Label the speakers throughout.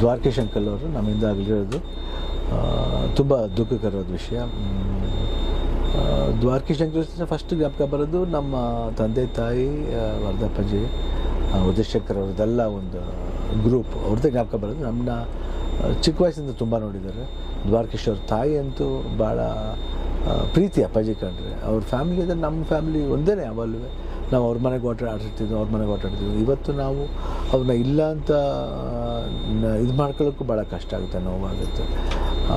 Speaker 1: ದ್ವಾರಕೀಶ್ ಶಂಕಲ್ ಅವರು ನಮ್ಮಿಂದ ಆಗಲಿರೋದು ತುಂಬ ದುಃಖಕರವಾದ ವಿಷಯ. ದ್ವಾರಕೆ ಆ, ಫಸ್ಟ್ ಜ್ಞಾಪಕ ಬರೋದು ನಮ್ಮ ತಂದೆ ತಾಯಿ ವರದಪ್ಪಜಿ ಉದಯಶಂಕರ್ ಅವ್ರದ್ದೆಲ್ಲ ಒಂದು ಗ್ರೂಪ್ ಅವ್ರದ್ದೇ ಜ್ಞಾಪಕ ಬರೋದು. ನಮ್ಮನ್ನ ಚಿಕ್ಕ ವಯಸ್ಸಿಂದ ತುಂಬ ನೋಡಿದ್ದಾರೆ. ದ್ವಾರಕೇಶ್ ಅವ್ರ ತಾಯಿ ಅಂತೂ ಭಾಳ ಪ್ರೀತಿ ಅಪ್ಪಾಜಿ ಕಂಡ್ರೆ ಅವ್ರ ಫ್ಯಾಮಿಲಿ ಅಂದರೆ ನಮ್ಮ ಫ್ಯಾಮಿಲಿ ಒಂದೇ ಯಾವಾಗಲೂ. ನಾವು ಅವ್ರ ಮನೆಗೆ ಓಟ ಆಟಾಡ್ತಿದ್ವಿ ಅವ್ರ ಮನೆಗೆ ಓಟಾಡ್ತಿದ್ವಿ ಇವತ್ತು ನಾವು ಅವ್ರನ್ನ ಇಲ್ಲ ಅಂತ ಇದು ಮಾಡ್ಕೊಳ್ಳೋಕ್ಕೂ ಭಾಳ ಕಷ್ಟ ಆಗುತ್ತೆ, ನೋವಾಗುತ್ತೆ.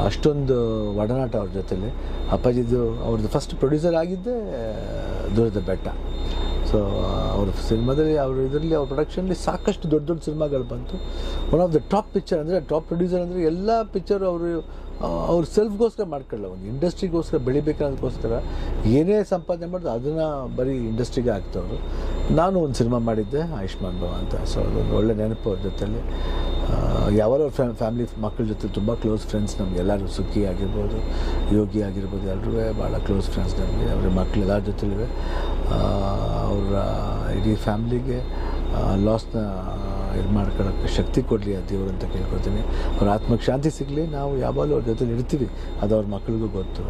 Speaker 1: ಅಷ್ಟೊಂದು ಒಡನಾಟ ಅವ್ರ ಜೊತೆಲಿ. ಅಪ್ಪಾಜಿದು ಅವ್ರದ್ದು ಫಸ್ಟ್ ಪ್ರೊಡ್ಯೂಸರ್ ಆಗಿದ್ದೇ ದೂರದ ಬೆಟ್ಟ ಸೊ ಅವ್ರ ಸಿನಿಮಾದಲ್ಲಿ, ಅವ್ರ ಇದರಲ್ಲಿ, ಅವ್ರ ಪ್ರೊಡಕ್ಷನ್ಲಿ ಸಾಕಷ್ಟು ದೊಡ್ಡ ದೊಡ್ಡ ಸಿನಿಮಾಗಳು ಬಂತು. One of the top picture ಅಂದರೆ ಟಾಪ್ ಪ್ರೊಡ್ಯೂಸರ್ ಅಂದರೆ, ಎಲ್ಲ ಪಿಕ್ಚರು ಅವರು ಅವ್ರ ಸೆಲ್ಫ್ಗೋಸ್ಕರ ಮಾಡ್ಕೊಳ್ಳಲ್ಲ. ಒಂದು ಇಂಡಸ್ಟ್ರಿಗೋಸ್ಕರ ಬೆಳಿಬೇಕನ್ನೋದಕ್ಕೋಸ್ಕರ ಏನೇ ಸಂಪಾದನೆ ಮಾಡೋದು ಅದನ್ನು ಬರೀ ಇಂಡಸ್ಟ್ರಿಗೆ ಹಾಕ್ತವ್ರು ನಾನು ಒಂದು ಸಿನಿಮಾ ಮಾಡಿದ್ದೆ, ಆಯುಷ್ಮಾನ್ ಭವ ಅಂತ. ಸೊ ಅದೊಂದು ಒಳ್ಳೆ ನೆನಪು ಅವ್ರ ಜೊತೆಲಿ. ಫ್ಯಾ ಫ್ಯಾಮಿಲಿ ಮಕ್ಕಳ ಜೊತೆ ತುಂಬ ಕ್ಲೋಸ್ ಫ್ರೆಂಡ್ಸ್ ನಮ್ಗೆ. ಎಲ್ಲರೂ ಸುಖಿ ಆಗಿರ್ಬೋದು, ಯೋಗಿ ಆಗಿರ್ಬೋದು ಎಲ್ಲರೂ ಭಾಳ ಕ್ಲೋಸ್ ಫ್ರೆಂಡ್ಸ್ ನಮಗೆ. ಅವ್ರ ಮಕ್ಕಳು ಎಲ್ಲರ ಜೊತೆಲಿವೆ. ಅವರ, ಇಡೀ ಫ್ಯಾಮ್ಲಿಗೆ ಲಾಸ್ನ ಇದು ಮಾಡ್ಕೊಳ್ಳೋಕ್ಕೆ ಶಕ್ತಿ ಕೊಡಲಿ ಆ ದೇವರು ಅಂತ ಕೇಳ್ಕೊಳ್ತೀನಿ. ಅವ್ರ ಆತ್ಮಕ್ಕೆ ಶಾಂತಿ ಸಿಗಲಿ. ನಾವು ಯಾವಾಗಲೂ ಅವ್ರ ಜೊತೆಲಿ ಇರ್ತೀವಿ. ಅದು ಅವ್ರ ಮಕ್ಕಳಿಗೂ ಗೊತ್ತು.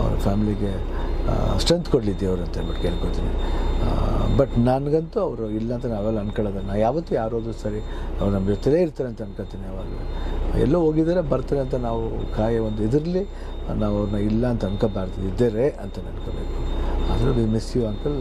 Speaker 1: ಅವ್ರ ಫ್ಯಾಮ್ಲಿಗೆ ಸ್ಟ್ರೆಂತ್ ಕೊಡಲಿ ದೇವರು ಅಂತ ಹೇಳ್ಬಿಟ್ಟು ಕೇಳ್ಕೊತೀನಿ ಬಟ್ ನನಗಂತೂ ಅವರು ಇಲ್ಲ ಅಂತ ನಾವೆಲ್ಲ ಅನ್ಕೊಳ್ಳೋದು. ನಾನು ಯಾವತ್ತೂ ಯಾರೋದು ಸರಿ ಅವ್ರು ನಮ್ಮ ಜೊತೆಲೇ ಇರ್ತಾರೆ ಅಂತ ಅನ್ಕೋತೀನಿ ಯಾವಾಗಲೂ. ಎಲ್ಲೋ ಹೋಗಿದ್ದಾರೆ, ಬರ್ತಾರೆ ಅಂತ ನಾವು ಕಾಯ ಒಂದು ಇದರಲ್ಲಿ ನಾವು ಅವ್ರನ್ನ ಇಲ್ಲ ಅಂತ ಅನ್ಕೋಬಾರ್ದು. ಇದ್ದಾರೆ ಅಂತ ಅನ್ಕೋಬೇಕು ಆದರೂ ವಿ ಮಿಸ್ ಯು ಅಂಕಲ್.